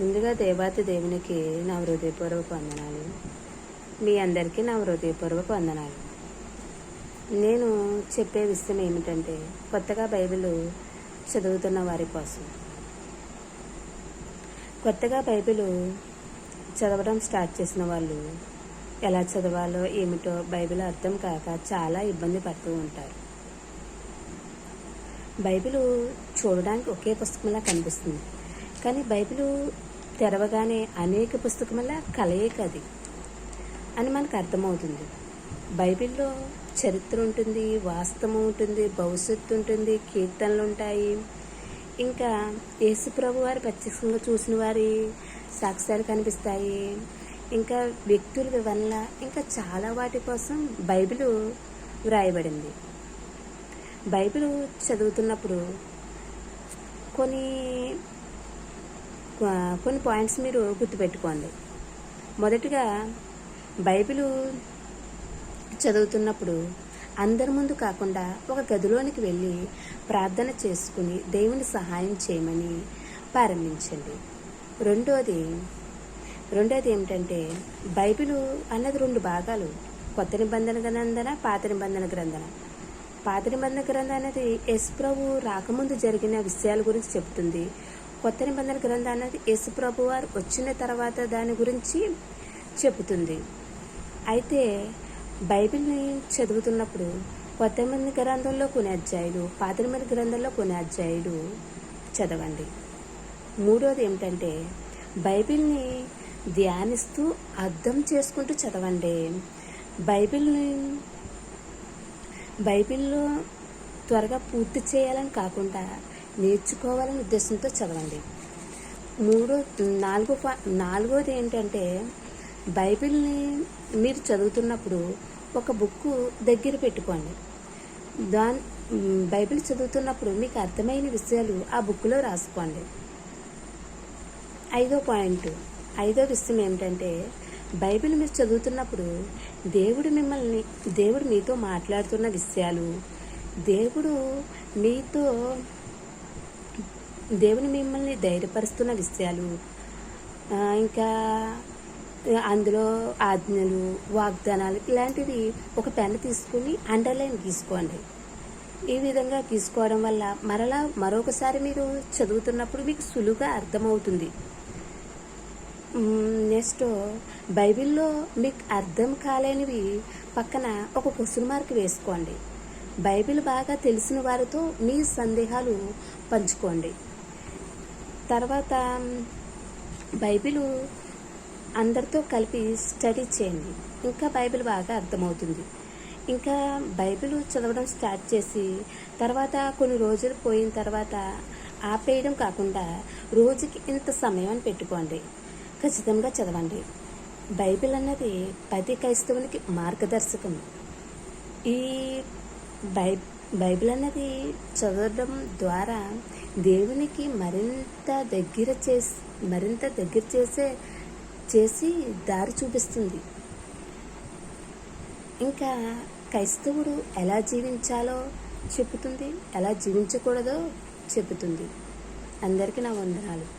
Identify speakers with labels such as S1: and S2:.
S1: ముందుగా దేవాతి దేవునికి నా హృదయపూర్వక వందనాలు. మీ అందరికీ నా హృదయపూర్వక వందనాలు. నేను చెప్పే విషయం ఏమిటంటే కొత్తగా బైబిల్ చదువుతున్న వారి కోసం. కొత్తగా బైబిల్ చదవడం స్టార్ట్ చేసిన వాళ్ళు ఎలా చదవాలో ఏమిటో బైబిల్ అర్థం కాక చాలా ఇబ్బంది పడుతూ ఉంటారు. బైబిల్ చూడడానికి ఒకే పుస్తకంలా కనిపిస్తుంది. కానీ బైబిల్ తెరవగానే అనేక పుస్తకముల కలయిక అది అని మనకు అర్థమవుతుంది. బైబిల్లో చరిత్ర ఉంటుంది వాస్తవం ఉంటుంది భవిష్యత్తు ఉంటుంది కీర్తనలు ఉంటాయి. ఇంకా యేసుప్రభు వారు ప్రత్యక్షంగా చూసిన వారి సాక్ష్యాలు కనిపిస్తాయి. ఇంకా వ్యక్తుల వివరణ ఇంకా చాలా వాటి కోసం బైబిల్ వ్రాయబడింది. బైబిల్ చదువుతున్నప్పుడు కొన్ని కొన్ని పాయింట్స్ మీరు గుర్తుపెట్టుకోండి. మొదటిగా బైబిల్ చదువుతున్నప్పుడు అందరి ముందు కాకుండా ఒక గదిలోనికి వెళ్ళి ప్రార్థన చేసుకుని దేవుని సహాయం చేయమని ప్రారంభించండి. రెండోది రెండోది ఏమిటంటే బైబిల్ అన్నది రెండు భాగాలు. కొత్త నిబంధన గ్రంథన పాత నిబంధన గ్రంథన. పాత నిబంధన గ్రంథం అనేది యశ్ ప్రభు రాకముందు జరిగిన విషయాల గురించి చెప్తుంది. కొత్త నిబంధన గ్రంథం అనేది యేసు వారు వచ్చిన తర్వాత దాని గురించి చెబుతుంది. అయితే బైబిల్ని చదువుతున్నప్పుడు కొత్త నిబంధన గ్రంథంలో కొన్ని అధ్యాయులు పాత నిబంధన గ్రంథంలో కొన్ని అధ్యాయులు చదవండి. మూడోది ఏమిటంటే బైబిల్ని ధ్యానిస్తూ అర్థం చేసుకుంటూ చదవండి. బైబిల్ని బైబిల్లో త్వరగా పూర్తి చేయాలని కాకుండా నేర్చుకోవాలనే ఉద్దేశంతో చదవండి. మూడో నాలుగో నాలుగోది ఏంటంటే బైబిల్ని మీరు చదువుతున్నప్పుడు ఒక బుక్ దగ్గర పెట్టుకోండి. దాని బైబిల్ చదువుతున్నప్పుడు మీకు అర్థమైన విషయాలు ఆ బుక్లో రాసుకోండి. ఐదో పాయింట్ ఐదో విషయం ఏమిటంటే బైబిల్ మీరు చదువుతున్నప్పుడు దేవుడు మిమ్మల్ని దేవుడు మీతో మాట్లాడుతున్న విషయాలు దేవుడు మీతో దేవుని మిమ్మల్ని ధైర్యపరుస్తున్న విషయాలు ఇంకా అందులో ఆజ్ఞలు వాగ్దానాలు ఇలాంటివి ఒక పెన్ తీసుకుని అండర్లైన్ గీసుకోండి ఈ విధంగా తీసుకోవడం వల్ల మరలా మరొకసారి మీరు చదువుతున్నప్పుడు మీకు సులువుగా అర్థమవుతుంది. నెక్స్ట్ బైబిల్లో మీకు అర్థం కాలేనివి పక్కన ఒక క్వశ్చన్ మార్క్ వేసుకోండి. బైబిల్ బాగా తెలిసిన వారితో మీ సందేహాలు పంచుకోండి. తర్వాత బైబిల్ అందరితో కలిపి స్టడీ చేయండి. ఇంకా బైబిల్ బాగా అర్థమవుతుంది. ఇంకా బైబిల్ చదవడం స్టార్ట్ చేసి తర్వాత కొన్ని రోజులు పోయిన తర్వాత ఆపేయడం కాకుండా రోజుకి ఇంత సమయం అని పెట్టుకోండి. ఖచ్చితంగా చదవండి. బైబిల్ అన్నది ప్రతి క్రైస్తవునికి మార్గదర్శకం. ఈ బై బైబిల్ అన్నది చదవడం ద్వారా దేవునికి మరింత దగ్గర చేసి మరింత దగ్గర చేసే చేసి దారి చూపిస్తుంది. ఇంకా క్రైస్తవుడు ఎలా జీవించాలో చెబుతుంది ఎలా జీవించకూడదో చెబుతుంది. అందరికీ నా వందనాలు.